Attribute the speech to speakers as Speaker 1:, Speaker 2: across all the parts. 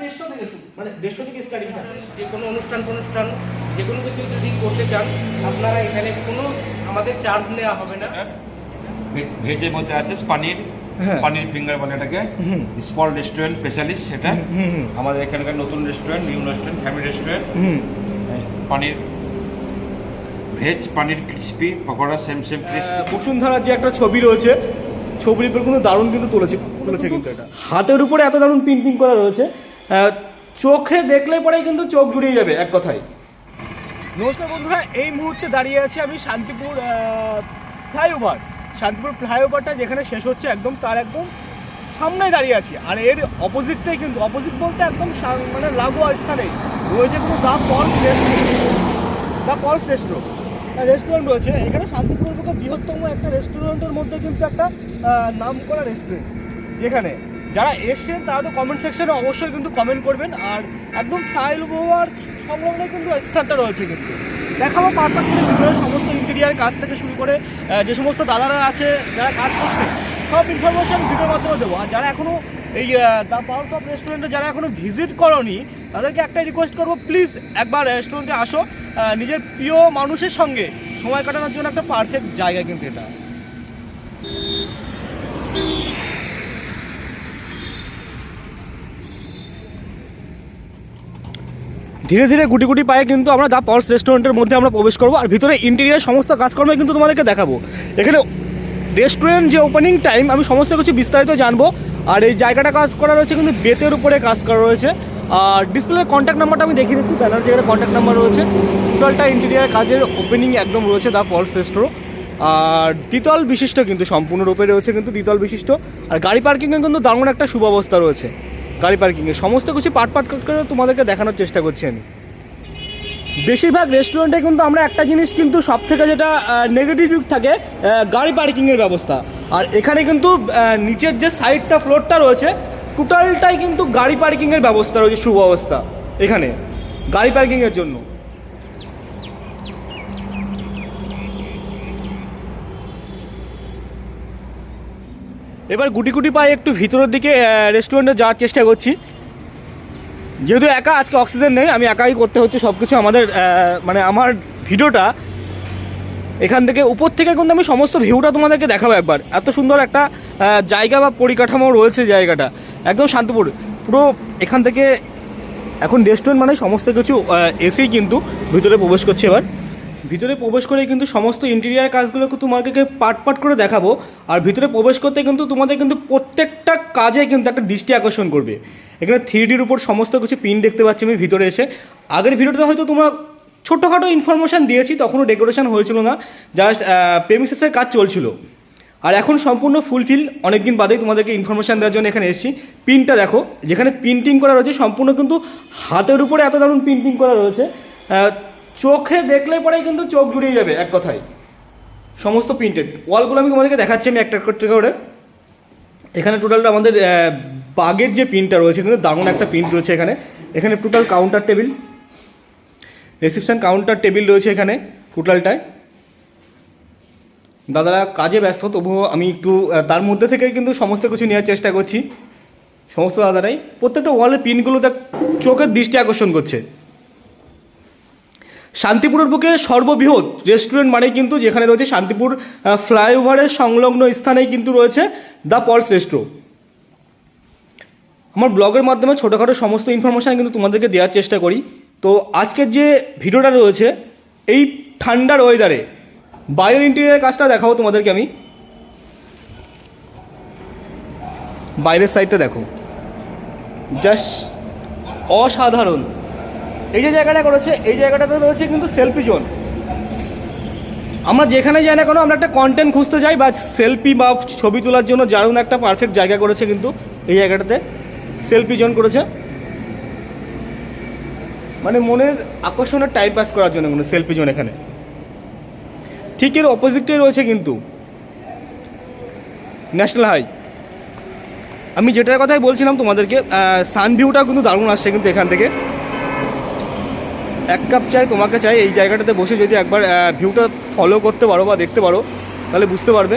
Speaker 1: দেড়শো থেকে শুরু।
Speaker 2: মানে দেড়শো থেকে স্টার্টিং
Speaker 1: যে কোনো অনুষ্ঠান অনুষ্ঠান যে কোনো কিছু যদি করতে চান আপনারা এখানে কোনো আমাদের চার্জ নেওয়া হবে না।
Speaker 3: ভেজ- ভেজের মধ্যে আছে পানির
Speaker 2: হ্যাঁ।
Speaker 3: পানির ফিঙ্গার বলে এটাকে।
Speaker 2: হুম।
Speaker 3: স্মল রেস্টুরেন্ট স্পেশালিস্ট সেটা। আমাদের এখানকার নতুন restaurant new restaurant family restaurant
Speaker 2: হুম।
Speaker 3: Paneer. Veg paneer crispy pakora same same crispy
Speaker 2: বসুন্ধরার যে একটা ছবি রয়েছে ছবির উপর কিন্তু দারুণ কিন্তু তুলেছে তুলেছে কিন্তু এটা। হাতের উপরে এত দারুণ পেন্টিং করা রয়েছে। চোখে দেখলে পরেই কিন্তু চোখ জুড়িয়ে যাবে, এক কথায়। নমস্কার বন্ধুরা, এই মুহূর্তে দাঁড়িয়ে আছি আমি শান্তিপুর ফ্লাইওভার। শান্তিপুর ফ্লাইওভারটা যেখানে শেষ হচ্ছে একদম, তার একদম সামনে দাঁড়িয়ে আছি। আর এর অপোজিটটাই কিন্তু, অপোজিট বলতে একদম মানে লাগোয়া স্থানে। রয়েছে কিন্তু the restaurant. The Paul's restaurant. Restaurant রয়েছে। এখানে শান্তিপুর বৃহত্তম একটা রেস্টুরেন্টের মধ্যে কিন্তু একটা নাম করা রেস্টুরেন্ট। যেখানে যারা এসছেন, তারা তো কমেন্ট সেকশনে অবশ্যই কিন্তু কমেন্ট করবেন। আর একদম ফাইল ওভার সংলগ্ন কিন্তু স্থানটা রয়েছে কিন্তু। দেখাবো পারপার ভিতরে সমস্ত ইন্টেরিয়ার কাজ থেকে শুরু করে যে সমস্ত দাদারা আছে, যারা কাজ করছে, সব ইনফরমেশন ভিডিওর মাধ্যমে দেবো। আর যারা এখনও এই দ্য পাওয়ার অফ রেস্টুরেন্টে যারা এখনও ভিজিট করনি, তাদেরকে একটাই রিকোয়েস্ট করব প্লিজ একবার রেস্টুরেন্টে আসো। নিজের প্রিয় মানুষের সঙ্গে সময় কাটানোর জন্য একটা পারফেক্ট জায়গা কিন্তু এটা। ধীরে ধীরে গুটি গুটি পায়ে কিন্তু আমরা দা পলস রেস্টুরেন্টের মধ্যে আমরা প্রবেশ করব, আর ভিতরে ইন্টেরিয়ার সমস্ত কাজকর্ম কিন্তু তোমাদেরকে দেখাবো। এখানে রেস্টুরেন্ট যে ওপেনিং টাইম আমি সমস্ত কিছু বিস্তারিত জানব। আর এই জায়গাটা কাজ করা রয়েছে কিন্তু বেতের উপরে কাজ করা রয়েছে। আর ডিসপ্লে কন্ট্যাক্ট নাম্বারটা আমি দেখিয়ে দিচ্ছি ব্যানার জায়গায় কন্ট্যাক্ট নাম্বার রয়েছে। টোটালটা ইন্টেরিয়ার কাজের ওপেনিং একদম রয়েছে দা পলস রেস্টোরো আর দ্বিতল বিশিষ্ট কিন্তু, সম্পূর্ণরূপে রয়েছে কিন্তু দ্বিতল বিশিষ্ট। আর গাড়ি পার্কিংয়ে কিন্তু দারুণ একটা সুব্যবস্থা রয়েছে। গাড়ি পার্কিংয়ে সমস্ত কিছু পাট পাট করে তোমাদেরকে দেখানোর চেষ্টা করছি আমি। বেশিরভাগ রেস্টুরেন্টে কিন্তু আমরা একটা জিনিস কিন্তু সব থেকে যেটা নেগেটিভ দিক থাকে গাড়ি পার্কিংয়ের ব্যবস্থা। আর এখানে কিন্তু নিচের যে সাইডটা ফ্লোরটা রয়েছে টোটালটাই কিন্তু গাড়ি পার্কিংয়ের ব্যবস্থা রয়েছে, সুব্যবস্থা, এখানে, গাড়ি পার্কিংয়ের জন্য। এবার গুটি গুটি পায়ে একটু ভিতরের দিকে রেস্টুরেন্টে যাওয়ার চেষ্টা করছি। যেহেতু একা আজকে অক্সিজেন নেই, আমি একাই করতে হচ্ছে সব কিছু আমাদের মানে আমার ভিডিওটা। এখান থেকে উপর থেকে কিন্তু আমি সমস্ত ভিউটা তোমাদেরকে দেখাবো একবার। এত সুন্দর একটা জায়গা বা পরিকাঠামো রয়েছে জায়গাটা। একদম শান্তিপুর। পুরো এখান থেকে এখন রেস্টুরেন্ট মানে সমস্ত কিছু এসেই কিন্তু ভিতরে প্রবেশ করছে এবার। ভিতরে প্রবেশ করে কিন্তু সমস্ত ইন্টেরিয়ার কাজগুলোকে তোমাদেরকে পাট পাট করে দেখাবো। আর ভিতরে প্রবেশ করতে কিন্তু তোমাদের কিন্তু প্রত্যেকটা কাজে কিন্তু একটা দৃষ্টি আকর্ষণ করবে। এখানে থ্রি ডির উপর সমস্ত কিছু পিন দেখতে পাচ্ছি আমি ভিতরে এসে। আগের ভিডিওতে হয়তো তোমরা ছোটোখাটো ইনফরমেশান দিয়েছি, তখনও ডেকোরেশন হয়েছিল না। জাস্ট প্রেমিসেসের কাজ চলছিল। আর এখন সম্পূর্ণ ফুলফিল অনেকদিন বাদেই তোমাদেরকে ইনফরমেশান দেওয়ার জন্য এখানে এসেছি। পিনটা দেখো, যেখানে প্রিন্টিং করা রয়েছে, সম্পূর্ণ কিন্তু হাতের উপরে এত দারুণ প্রিন্টিং করা রয়েছে। চোখে দেখলে পরেই কিন্তু চোখ জুড়িয়ে যাবে এক কথায়। সমস্ত প্রিন্টেড ওয়ালগুলো আমি তোমাদেরকে দেখাচ্ছি আমি একটা করতে করে। এখানে টোটালটা আমাদের বাগের যে প্রিন্টটা রয়েছে, কিন্তু দারুণ একটা প্রিন্ট রয়েছে এখানে। এখানে total counter table reception counter table রয়েছে এখানে টোটালটায় দাদারা কাজে ব্যস্ত, তবুও আমি একটু তার মধ্যে থেকে কিন্তু সমস্ত কিছু নেওয়ার চেষ্টা করছি। সমস্ত দাদারাই, প্রত্যেকটা ওয়ালের পিনগুলো তার চোখের দৃষ্টি আকর্ষণ করছে। শান্তিপুরের বুকে সর্ববৃহৎ রেস্টুরেন্ট মানে কিন্তু যেখানে রয়েছে শান্তিপুর ফ্লাইওভারের সংলগ্ন স্থানেই কিন্তু রয়েছে দ্য পলস রেস্টো আমার ব্লগের মাধ্যমে ছোটোখাটো সমস্ত ইনফরমেশান কিন্তু তোমাদেরকে দেওয়ার চেষ্টা করি। তো আজকের যে ভিডিওটা রয়েছে, এই ঠান্ডার ওয়েদারে বাইরের ইন্টেরিয়ার কাজটা দেখাবো তোমাদেরকে আমি। বাইরের সাইডটা দেখো। জাস্ট অসাধারণ। এই যে জায়গাটা করেছে, এই জায়গাটাতে রয়েছে কিন্তু সেলফি জোন আমরা যেখানে যাই না কেন, আমরা একটা কন্টেন্ট খুঁজতে যাই বা সেলফি বা ছবি তোলার জন্য দারুণ একটা পারফেক্ট জায়গা করেছে কিন্তু এই জায়গাটাতে সেলফি জোন করেছে। মানে মনের আকর্ষণের টাইম পাস করার জন্য কোনো সেলফি জোন এখানে। ঠিক এর অপোজিটে রয়েছে কিন্তু ন্যাশনাল হাই আমি যেটার কথাই বলছিলাম তোমাদেরকে সান ভিউটাও কিন্তু দারুণ আসছে কিন্তু এখান থেকে। এক কাপ চাই, তোমাকে চাই, এই জায়গাটাতে বসে যদি একবার ভিউটা ফলো করতে পারো বা দেখতে পারো, তাহলে বুঝতে পারবে।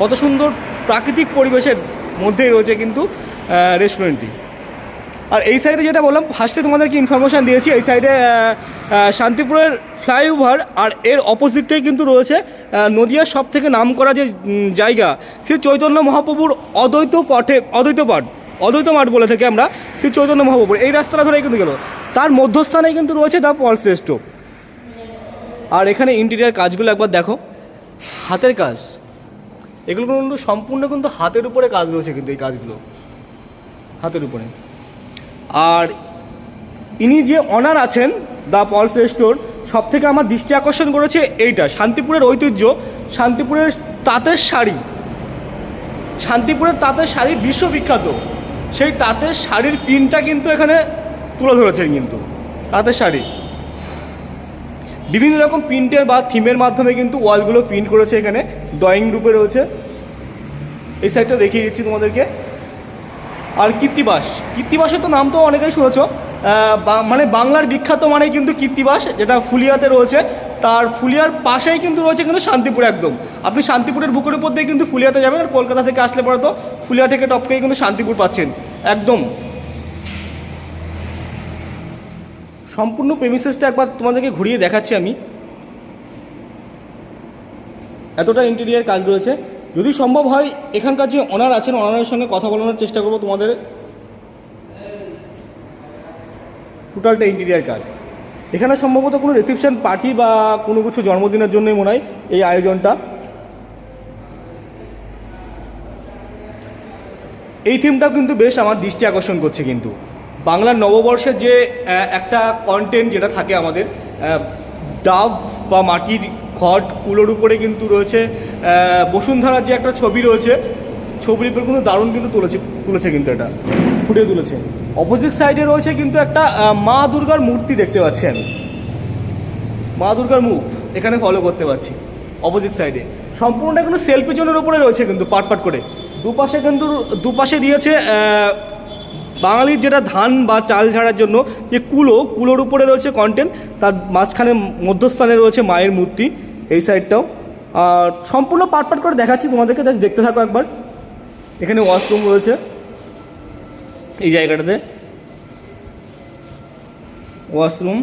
Speaker 2: কত সুন্দর প্রাকৃতিক পরিবেশের মধ্যেই রয়েছে কিন্তু রেস্টুরেন্টটি আর এই সাইডে যেটা বললাম ফার্স্টে তোমাদেরকে ইনফরমেশান দিয়েছি, এই সাইডে শান্তিপুরের ফ্লাইওভার আর এর অপোজিটটাই কিন্তু রয়েছে নদিয়ার সব থেকে নাম করা যে জায়গা, শ্রী চৈতন্য মহাপ্রভুর অদ্বৈত পথে, অদ্বৈত পাঠ, অদ্বৈত মাঠ বলে থাকি আমরা শ্রী চৈতন্য মহাপ্রভুর এই রাস্তাটা ধরেই কিন্তু গেল। তার মধ্যস্থানে কিন্তু রয়েছে দ্য পলস রেস্টো আর এখানে ইন্টেরিয়ার কাজগুলো একবার দেখো। হাতের কাজ। এগুলো কিন্তু সম্পূর্ণ কিন্তু হাতের উপরে কাজ রয়েছে কিন্তু এই কাজগুলো। হাতের উপরে। আর ইনি যে অনার আছেন দ্য পলস রেস্টোর সব থেকে আমার দৃষ্টি আকর্ষণ করেছে এইটা। শান্তিপুরের ঐতিহ্য, শান্তিপুরের তাঁতের শাড়ি। শান্তিপুরের তাঁতের শাড়ি বিশ্ববিখ্যাত। সেই তাঁতের শাড়ির পিনটা কিন্তু এখানে তুলে ধরেছেন কিন্তু তাঁতের শাড়ি। বিভিন্ন রকম প্রিন্টের বা থিমের মাধ্যমে কিন্তু ওয়ালগুলো প্রিন্ট করেছে এখানে, ড্রয়িং রূপে রয়েছে। এই সাইডটা দেখিয়ে দিচ্ছি তোমাদেরকে। আর কীর্তিবাস, কীর্তিবাসের তো নাম তো অনেকেই শুনেছ মানে বাংলার বিখ্যাত মানে কিন্তু কীর্তিবাস, যেটা ফুলিয়াতে রয়েছে। তার ফুলিয়ার পাশেই কিন্তু রয়েছে কিন্তু শান্তিপুর একদম। আপনি শান্তিপুরের বুকের উপর দিয়ে কিন্তু ফুলিয়াতে যাবেন আর কলকাতা থেকে আসলে পরে তো ফুলিয়া থেকে টপকেই কিন্তু শান্তিপুর পাচ্ছেন। একদম। সম্পূর্ণ প্রেমিসেসটা একবার তোমাদেরকে ঘুরিয়ে দেখাচ্ছি আমি। এতটা ইন্টেরিয়ার কাজ রয়েছে। যদি সম্ভব হয়, এখানকার যে অনার আছেন অনারের সঙ্গে কথা বলানোর চেষ্টা করব তোমাদের। টোটালটা ইন্টেরিয়ার কাজ। এখানে সম্ভবত কোনো রিসেপশন পার্টি বা কোনো কিছু জন্মদিনের জন্যই মনে হয় এই আয়োজনটা। এই থিমটাও কিন্তু বেশ আমার দৃষ্টি আকর্ষণ করছে কিন্তু। বাংলার নববর্ষের যে একটা কন্টেন্ট যেটা থাকে আমাদের ডাব বা মাটির কুলোর উপরে কিন্তু রয়েছে বসুন্ধরার যে একটা ছবি রয়েছে, ছবির উপর কিন্তু দারুণ কিন্তু তুলেছে তুলেছে কিন্তু এটা। ফুটিয়ে তুলেছে। অপোজিট সাইডে রয়েছে কিন্তু একটা মা দুর্গার মূর্তি দেখতে পাচ্ছি আমি। মা দুর্গার মুখ এখানে ফলো করতে পারছি অপোজিট সাইডে সম্পূর্ণটা কিন্তু সেলফি জোনের উপরে রয়েছে কিন্তু, পাট পাট করে। দুপাশে কিন্তু, দুপাশে দিয়েছে বাঙালির যেটা ধান বা চাল ঝাড়ার জন্য যে কুলো, কুলোর উপরে রয়েছে কন্টেন্ট তার মাঝখানে মধ্যস্থানে রয়েছে মায়ের মূর্তি, এই সাইডটাও আর সম্পূর্ণ পাট পাট করে দেখাচ্ছি, তোমাদেরকে দেখতে থাকো একবার। এখানে ওয়াশরুম রয়েছে। এই জায়গাটাতে। ওয়াশরুম।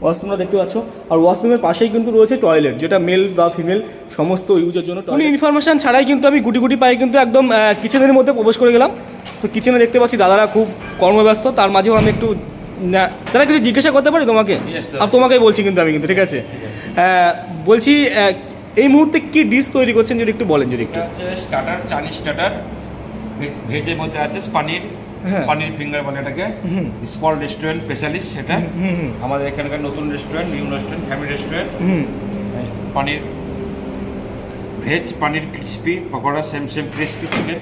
Speaker 2: ওয়াশরুমটা দেখতে পাচ্ছ। আর ওয়াশরুমের পাশেই কিন্তু রয়েছে টয়লেট যেটা মেল বা ফিমেল সমস্ত ইউজের জন্য কোনো ইনফরমেশন ছাড়াই কিন্তু আমি গুটি গুটি পাই কিন্তু একদম কিচেনের মধ্যে প্রবেশ করে গেলাম। তো কিচেনে দেখতে পাচ্ছি দাদারা খুব কর্মব্যস্ত তার মাঝেও আমি একটু না- দাদা কিছু জিজ্ঞাসা করতে পারি তোমাকে? আর তোমাকেই বলছি কিন্তু আমি কিন্তু ঠিক আছে? বলছি এই মুহূর্তে কি ডিশ তৈরি করছেন যদি একটু বলেন যদি একটু।
Speaker 3: স্টার্টার চাইনিজ স্টার্টার ভেজের মধ্যে আছে পানির
Speaker 2: হ্যাঁ।
Speaker 3: পানির ফিঙ্গার বলে এটাকে
Speaker 2: হুম।
Speaker 3: স্মল রেস্টুরেন্ট স্পেশালিস্ট সেটা। আমাদের এখানকার নতুন restaurant new restaurant family restaurant paneer veg paneer crispy pakora same same crispy chicken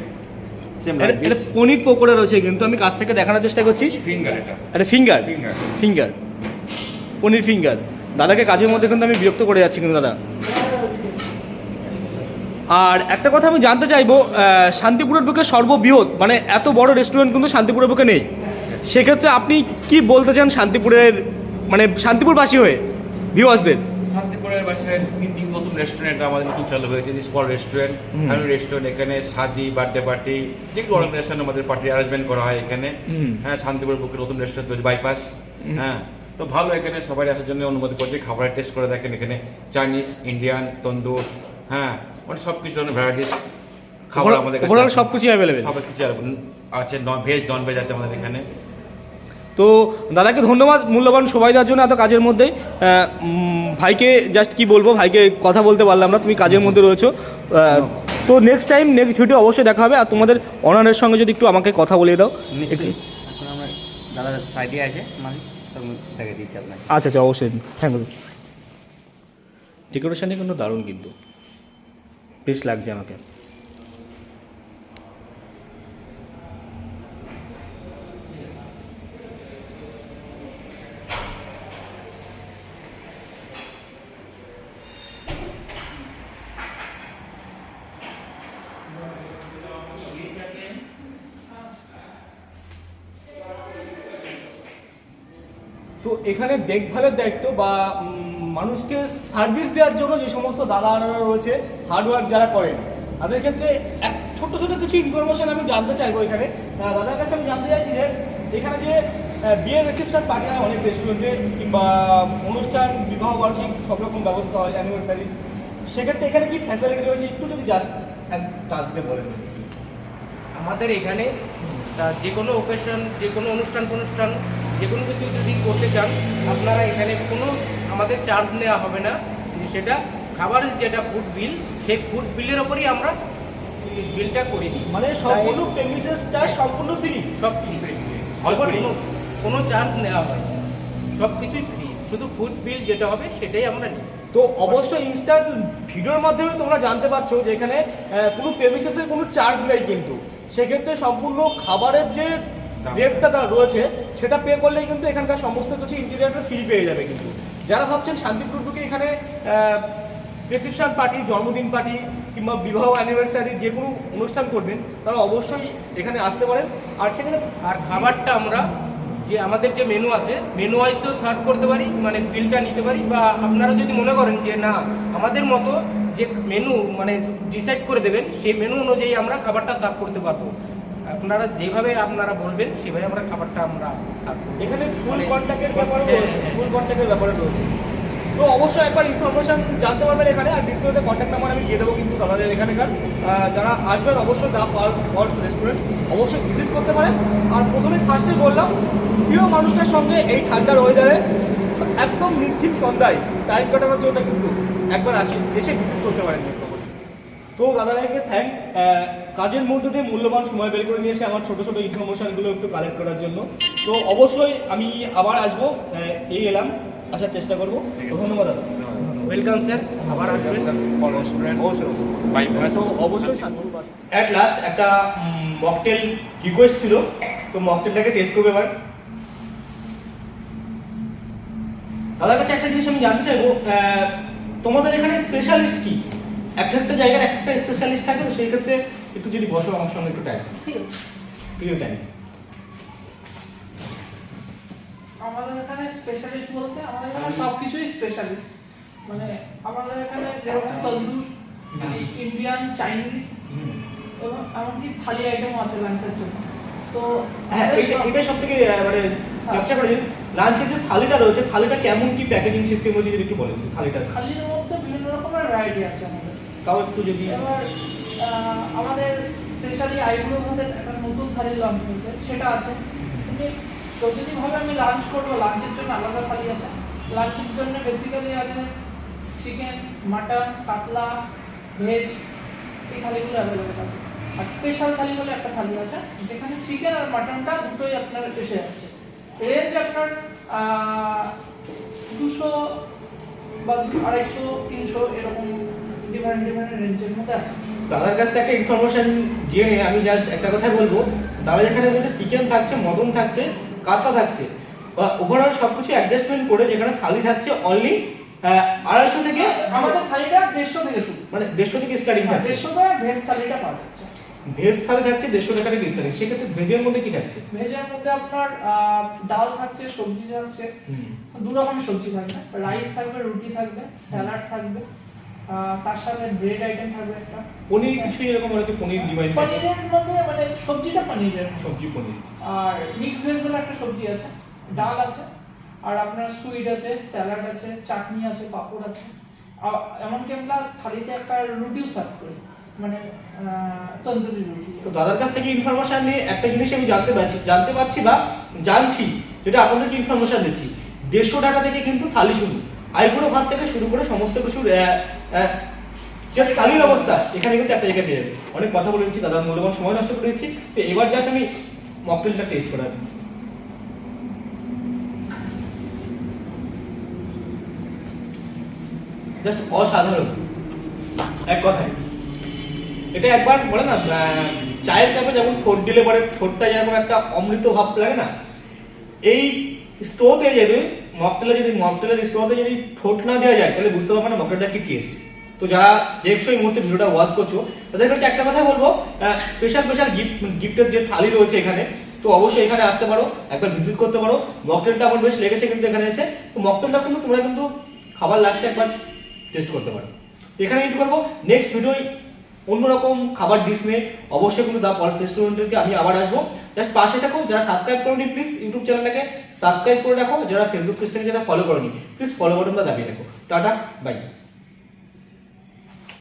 Speaker 2: এটা পনির পকোড়া রয়েছে কিন্তু আমি কাছ থেকে দেখানোর চেষ্টা করছি।
Speaker 3: ফিঙ্গার এটা।
Speaker 2: এটা ফিঙ্গার. ফিঙ্গার পনির ফিঙ্গার দাদাকে কাজের মধ্যে কিন্তু আমি বিরক্ত করে যাচ্ছি কিন্তু দাদা। আর একটা কথা আমি জানতে চাইব শান্তিপুরের বুকে সর্ববৃহৎ মানে এত বড় রেস্টুরেন্ট কিন্তু শান্তিপুরের বুকে নেই। সেক্ষেত্রে আপনি কি বলতে চান শান্তিপুরের মানে শান্তিপুরবাসী হয়ে ভিউয়ার্সদের
Speaker 3: শান্তিপুরের তিন নতুন রেস্টুরেন্ট আমাদের নতুন চালু হয়েছে স্মল রেস্টুরেন্ট ফ্যামিলি রেস্টুরেন্ট এখানে শাদি বার্থডে পার্টি যেগুলো অর্গানাইজেশন আমাদের পার্টি অ্যারেঞ্জমেন্ট করা হয় এখানে। হ্যাঁ শান্তিপুর বুকে নতুন রেস্টুরেন্ট তৈরি বাইপাস হ্যাঁ। তো ভালো এখানে সবাই আসার জন্য অনুমতি করছে খাবারের টেস্ট করে দেখেন এখানে চাইনিজ ইন্ডিয়ান তন্দুর হ্যাঁ। মানে সব কিছু ধরনের ভ্যারাইটিস খাবার আমাদের কাছে
Speaker 2: সব কিছুই অ্যাভেলেবেল
Speaker 3: সব কিছু আছে ভেজ নন ভেজ আছে আমাদের এখানে।
Speaker 2: তো দাদাকে ধন্যবাদ মূল্যবান সময় দেওয়ার জন্য এত কাজের মধ্যে। ভাইকে জাস্ট কি বলব ভাইকে কথা বলতে পারলাম না তুমি কাজের মধ্যে রয়েছো। তো নেক্সট টাইম নেক্সট ভিডিও অবশ্যই দেখা হবে। আর তোমাদের অনারের সঙ্গে যদি একটু আমাকে কথা বলিয়ে দাও। একটু
Speaker 4: এখন আমার দাদার সাইডে আছে মালিক তখন দিচ্ছি আপনাকে।
Speaker 2: আচ্ছা আচ্ছা অবশ্যই। থ্যাংক ইউ ডেকোরেশনটা কিন্তু দারুণ কিন্তু। বেশ লাগছে আমাকে। তো এখানে দেখভালের দায়িত্ব বা মানুষকে সার্ভিস দেওয়ার জন্য যে সমস্ত দাদারা রয়েছে হার্ডওয়ার্ক যারা করেন, তাদের ক্ষেত্রে এক ছোট ছোট কিছু ইনফরমেশন আমি জানতে চাইব এখানে। দাদার কাছে আমি জানতে চাইছি যে, এখানে যে বিয়ের রিসেপশন পার্টি হয় অনেক রেস্টুরেন্টে কিংবা অনুষ্ঠান, বিবাহ বার্ষিক, সব রকম ব্যবস্থা হয় অ্যানিভার্সারি সেক্ষেত্রে এখানে কি ফ্যাসিলিটি রয়েছে? একটু যদি জাস্ট টাচ দিয়ে বলেন।
Speaker 1: আমাদের এখানে যে কোনো ওকেশন যে কোনো অনুষ্ঠান অনুষ্ঠান যে কোনো কিছু যদি করতে চান, আপনারা এখানে কোনো আমাদের চার্জ নেওয়া হবে না। সেটা খাবারের যেটা ফুড বিল সেই ফুড বিলের ওপরই আমরা বিলটা করে দিই।
Speaker 2: মানে সম্পূর্ণ প্রেমিসেস চার্জ সম্পূর্ণ ফ্রি
Speaker 1: সব ফ্রি কোনো কোনো চার্জ নেওয়া হয় সব কিছুই ফ্রি শুধু ফুড বিল যেটা হবে সেটাই আমরা নিই।
Speaker 2: তো অবশ্যই ইনস্ট্যান্ট ভিডিওর মাধ্যমে তোমরা জানতে পারছ যে এখানে কোনো প্রেমিসেসের কোনো চার্জ নেই কিন্তু। সেক্ষেত্রে সম্পূর্ণ খাবারের যে রেটটা তার রয়েছে সেটা পে করলেই কিন্তু এখানকার সমস্ত কিছু ইন্টেরিয়ারটা ফ্রি পেয়ে যাবে কিন্তু। যারা ভাবছেন শান্তিপুর ঢুকে এখানে রিসেপশন পার্টি জন্মদিন পার্টি কিংবা বিবাহ অ্যানিভার্সারি যে কোনো অনুষ্ঠান করবেন তারা অবশ্যই এখানে আসতে পারেন। আর সেখানে
Speaker 1: আর খাবারটা আমরা যে আমাদের যে মেনু আছে মেনু ওয়াইজও সার্ভ করতে পারি মানে বিলটা নিতে পারি বা আপনারা যদি মনে করেন যে না আমাদের মতো যে মেনু মানে ডিসাইড করে দেবেন সেই মেনু অনুযায়ী আমরা খাবারটা সার্ভ করতে পারব। আপনারা যেভাবে আপনারা বলবেন সেভাবে আমরা খাবারটা আমরা সার্ভ
Speaker 2: এখানে ফুল
Speaker 1: মানে-
Speaker 2: কন্ট্যাক্টের ব্যাপারে রয়েছে
Speaker 1: হ্যাঁ।
Speaker 2: ফুল কন্ট্যাক্টের ব্যাপারে রয়েছে। তো অবশ্যই একবার ইনফরমেশন জানতে পারবেন এখানে, আর ডিসপ্লেতে কন্ট্যাক্ট নাম্বার আমি দিয়ে দেবো কিন্তু দাদাদের এখানকার যারা আসবেন অবশ্যই দা পাওয়ার্স রেস্টুরেন্ট অবশ্যই ভিজিট করতে পারেন। আর প্রথমে ফার্স্টে বললাম, প্রিয় মানুষের সঙ্গে এই ঠান্ডার ওয়েদারে একদম নিশ্চিত সন্ধ্যায় টাইম কাটানোর জন্য কিন্তু একবার আসি, এসে ভিজিট করতে পারেন কিন্তু অবশ্যই। তো দাদাকে থ্যাঙ্কস কাজের মধ্যে দিয়ে মূল্যবান সময় বের করে নিয়ে এসে আমার ছোটো ছোটো ইনফরমেশনগুলো একটু কালেক্ট করার জন্য। তো অবশ্যই আমি আবার আসব এই এলাম। আসার চেষ্টা করব। ধন্যবাদ দাদা।
Speaker 1: ওয়েলকাম স্যার আবার আসবেন?
Speaker 2: তো অবশ্যই অ্যাট লাস্ট একটা মকটেল রিকোয়েস্ট ছিল। তো মকটেলটাকে টেস্ট করবে এবার। দাদার কাছে একটা জিনিস আমি জানতে চাইব তোমাদের এখানে স্পেশালিস্ট কি? একটা একটা জায়গার একটা স্পেশালিস্ট থাকে তো সেই ক্ষেত্রে একটু যদি বসো আমার সঙ্গে একটু টাইম
Speaker 5: ঠিক আছে।
Speaker 2: প্রিয় টাইম
Speaker 5: আমাদের এখানে স্পেশালিস্ট বলতে আমাদের এখানে সব কিছুই স্পেশালিস্ট মানে আমাদের এখানে যেরকম তন্দুর ইন্ডিয়ান চাইনিজ এবং এমনকি থালি আইটেম আছে লাঞ্চের জন্য। তো
Speaker 2: হ্যাঁ এটা
Speaker 5: সব-
Speaker 2: থেকে মানে ব্যবসা করে লাঞ্চের যে থালিটা রয়েছে থালিটা কেমন কি প্যাকেজিং সিস্টেম হচ্ছে যদি একটু বলেন থালিটা।
Speaker 5: থালির মধ্যে বিভিন্ন রকমের ভ্যারাইটি আছে আমাদের।
Speaker 2: তাও একটু যদি
Speaker 5: এবার আমাদের স্পেশালি আইব্রো ভাতের একটা নতুন থালি লঞ্চ হয়েছে সেটা আছে। তো ভাবে আমি লাঞ্চ করব লাঞ্চের জন্য আলাদা থালি আছে। লাঞ্চের জন্য বেসিক্যালি আছে চিকেন মাটন কাতলা ভেজ এই থালিগুলো অ্যাভেলেবেল আছে। আর স্পেশাল থালি বলে একটা থালি আছে, যেখানে চিকেন আর মাটনটা দুটোই আপনার এসে যাচ্ছে। রেঞ্জ আপনার দুশো বা আড়াইশো, তিনশো, এরকম ডিফারেন্ট ডিফারেন্ট রেঞ্জের মধ্যে আছে।
Speaker 2: দাদার কাছ থেকে ইনফরমেশন জেনে আমি জাস্ট একটা কথাই বলব। দাদা যেখানে বলছে চিকেন থাকছে মটন থাকছে কাঁচা থাকছে। বা ওভারঅল সব কিছু অ্যাডজাস্টমেন্ট করে যেখানে থালি থাকছে অনলি আড়াইশো থেকে
Speaker 5: আমাদের থালিটা দেড়শো থেকে শুরু।
Speaker 2: মানে দেড়শো থেকে স্টার্টিং হয়
Speaker 5: দেড়শো টাকা ভেজ থালিটা পাওয়া যাচ্ছে।
Speaker 2: ভেজ থালি থাকছে দেড়শো টাকা থেকে স্টার্টিং সেক্ষেত্রে ভেজের মধ্যে কি থাকছে?
Speaker 5: ভেজের মধ্যে আপনার ডাল থাকছে সবজি থাকছে। দু রকমের সবজি থাকবে। রাইস থাকবে রুটি থাকবে স্যালাড থাকবে। তার সাথে ব্রেড আইটেম থাকবে একটা।
Speaker 2: পনির কিছু এরকম অনেকে পনির ডিভাইড
Speaker 5: পনিরের মধ্যে মানে সবজিটা পনিরের
Speaker 2: সবজি পনির।
Speaker 5: আর মিক্স ভেজ বলে একটা সবজি আছে ডাল আছে আর আপনার সুইট আছে স্যালাড আছে চাটনি আছে পাঁপড় আছে। আর এমনকি আমরা থালিতে একটা রুটিও সার্ভ করি মানে তন্দুরি রুটি।
Speaker 2: তো দাদার কাছ থেকে ইনফরমেশন নিয়ে একটা জিনিস আমি জানতে পারছি জানতে পারছি বা জানছি যেটা আপনাদেরকে ইনফরমেশন দিচ্ছি। দেড়শো টাকা থেকে কিন্তু থালি শুরু। আইবুড়ো ভাত থেকে শুরু করে সমস্ত কিছুর যে থালির অবস্থা, এখানে কিন্তু একটা জায়গায় পেয়ে যাবে। অনেক কথা বলে দিচ্ছি, দাদার মূল্যবান সময় নষ্ট করে দিচ্ছি। তো এবার জাস্ট আমি মকটেলটা টেস্ট করা জাস্ট অসাধারণ। এক কথায়। এটা একবার বলে না চায়ের কাপে যেমন ঠোঁট দিলে পরে ঠোঁটটা যেরকম একটা অমৃত ভাব লাগে না, এই স্টোতে যদি মকটেলে যদি মকটেলের স্টোতে যদি ঠোঁট না দেওয়া যায়, তাহলে বুঝতে পারবে না মকটেলটা কি টেস্ট তো যারা দেখছ এই মুহূর্তে ভিডিওটা ওয়াচ করছ, তাদের কাছে একটা কথা বলব স্পেশাল স্পেশাল গিফট গিফটের যে থালি রয়েছে এখানে, তো অবশ্যই এখানে আসতে পারো, একবার ভিজিট করতে পারো। মকটেলটা আমার বেশ লেগেছে কিন্তু এখানে এসে। তো মকটেলটা কিন্তু তোমরা কিন্তু খাবার লাস্টে একবার টেস্ট করতে পারো। তো এখানে এড করব নেক্সট ভিডিও অন্যরকম খাবার ডিশ নিয়ে অবশ্যই কিন্তু দা পলস রেস্টুরেন্টকে আমি আবার আসব। জাস্ট পাশে থাকো, যারা সাবস্ক্রাইব করনি প্লিজ ইউটিউব চ্যানেলটাকে সাবস্ক্রাইব করে রাখো, যারা ফেসবুক পেজটাকে যারা ফলো করনি প্লিজ ফলো বাটনটা দাবিয়ে রাখো। Tata bye